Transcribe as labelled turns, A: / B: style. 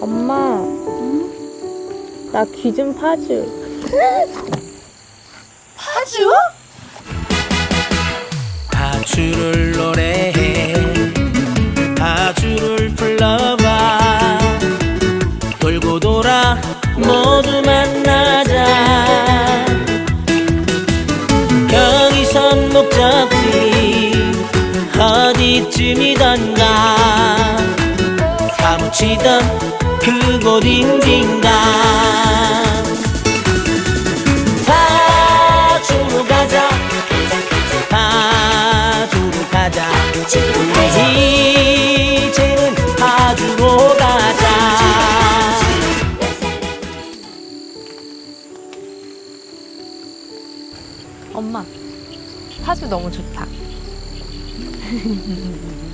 A: 엄마, 나귀 좀 파줘.
B: 파주?
C: 파주를 노래해. 파주를 불러봐. 돌고 돌아 모두 만나자. 경의선 목적지 어디쯤이던가 사무치던 그곳인진가. 파주로 가자. 파주로 가자. 우리 이제는 파주로 가자.
B: 엄마, 파주 너무 좋다.